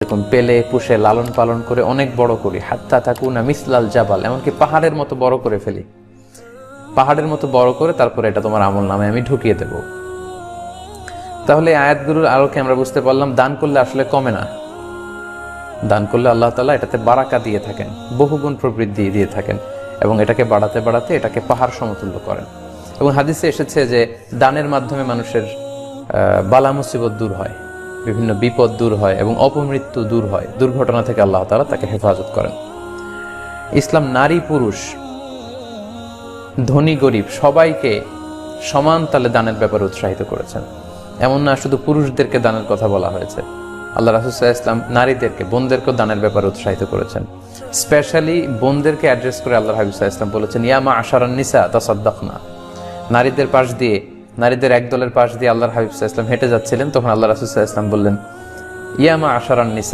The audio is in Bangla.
এরকম পেলে, পুষে, লালন পালন করে অনেক বড় করি। হাত্তা থাকুন মিসলাল জাবাল, এমনকি পাহাড়ের মতো বড় করে ফেলি। পাহাড়ের মতো বড় করে তারপরে এটা তোমার আমল নামে আমি ঢুকিয়ে দেব। তাহলে আয়াতগুলোর আলোকে আমরা বুঝতে পারলাম, দান করলে আসলে কমে না। দান করলে আল্লাহ তালা এটাতে বারাকা দিয়ে থাকেন, বহুগুণ প্রবৃদ্ধি দিয়ে থাকেন এবং এটাকে বাড়াতে বাড়াতে এটাকে পাহাড় সমতুল্য করেন। এবং হাদিসে এসেছে যে, দানের মাধ্যমে মানুষের বালা মুসিবত দূর হয়। বিভিন্ন বিপদ দূর হয় এবং অপমৃত্যু দূর হয়, দুর্ঘটনা থেকে আল্লাহ তালা তাকে হেফাজত করেন। ইসলাম নারী পুরুষ, ধনী গরিব সবাইকে সমান তালে দানের ব্যাপারে উৎসাহিত করেছেন। এমন না শুধু পুরুষদেরকে দানের কথা বলা হয়েছে, আল্লাহ রাসুসাহ ইসলাম নারীদেরকে, বোনদেরকেও দানের ব্যাপারে উৎসাহিত করেছেন। স্পেশালি বোনদেরকে অ্যাড্রেস করে আল্লাহ হাবিবুল্লাহ ইসলাম বলেছেন ইয়ামা আশারান নিসা তাসাদ্দাক না নারীদের পাশ দিয়ে নারীদের এক দলের পাশ দিয়ে আল্লাহর হাবিব সাহা ইসলাম হেঁটে যাচ্ছিলেন, তখন আল্লাহ রাসুসাহ ইসলাম বললেন ইয়ামা আশারান নিসা